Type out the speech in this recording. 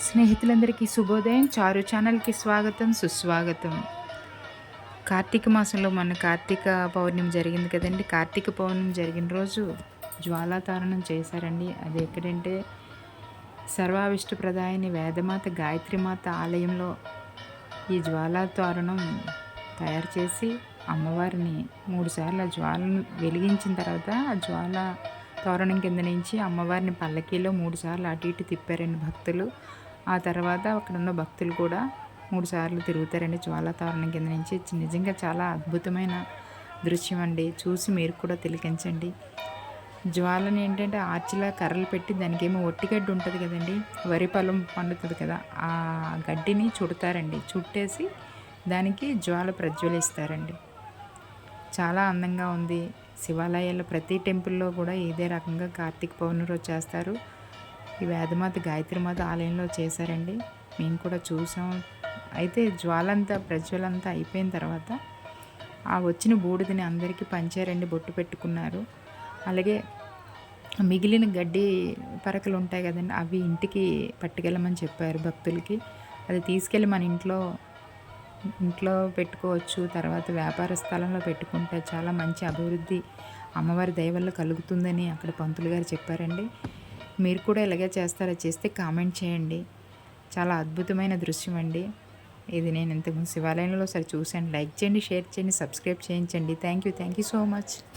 స్నేహితులందరికీ శుభోదయం. చారు ఛానల్కి స్వాగతం సుస్వాగతం. కార్తీక మాసంలో మన కార్తీక పౌర్ణమి జరిగింది కదండి. కార్తీక పౌర్ణమి జరిగిన రోజు జ్వాలాతారణం చేశారండి. అది ఎక్కడంటే సర్వావిష్ట ప్రదాయని వేదమాత గాయత్రిమాత ఆలయంలో ఈ జ్వాలాతారణం తయారు చేసి అమ్మవారిని మూడుసార్లు ఆ జ్వాలను వెలిగించిన తర్వాత ఆ జ్వాల తోరణం కింద నుంచి అమ్మవారిని పల్లకీలో మూడుసార్లు అటు ఇటు తిప్పారండి భక్తులు. ఆ తర్వాత అక్కడ ఉన్న భక్తులు కూడా మూడు సార్లు తిరుగుతారండి జ్వాలాతవరణం కింద నుంచి. నిజంగా చాలా అద్భుతమైన దృశ్యం అండి. చూసి మీరు కూడా తిలకించండి. జ్వాలని ఏంటంటే ఆర్చిలా కర్రలు పెట్టి దానికి ఏమో ఒట్టిగడ్డి ఉంటుంది కదండి. వరి పొలం పండుతుంది కదా ఆ గడ్డిని చుడతారండి. చుట్టేసి దానికి జ్వాల ప్రజ్వలిస్తారండి. చాలా అందంగా ఉంది. శివాలయాల్లో ప్రతి టెంపుల్లో కూడా ఇదే రకంగా కార్తీక పౌర్ణమి రోజు చేస్తారు. ఈ వేదమాత గాయత్రిమాత ఆలయంలో చేశారండి. మేము కూడా చూసాం. అయితే జ్వాలంతా ప్రజ్వలంతా అయిపోయిన తర్వాత ఆ వచ్చిన బూడిదని అందరికీ పంచారండి బొట్టు పెట్టుకున్నారు. అలాగే మిగిలిన గడ్డి పరకలు ఉంటాయి కదండి అవి ఇంటికి పట్టుకెళ్ళమని చెప్పారు భక్తులకి. అది తీసుకెళ్ళి మన ఇంట్లో ఇంట్లో పెట్టుకోవచ్చు తర్వాత వ్యాపార స్థలంలో పెట్టుకుంటే చాలా మంచి అభివృద్ధి అమ్మవారి దయ వల్ల కలుగుతుందని అక్కడ పంతులు గారు చెప్పారండి. మీరు కూడా ఇలాగే చేస్తారా? చేస్తే కామెంట్ చేయండి. చాలా అద్భుతమైన దృశ్యం అండి. ఇది నేను ఇంతకుముందు శివాలయంలో సరే చూశాను. లైక్ చేయండి షేర్ చేయండి సబ్స్క్రైబ్ చేయించండి. Thank you thank you so much.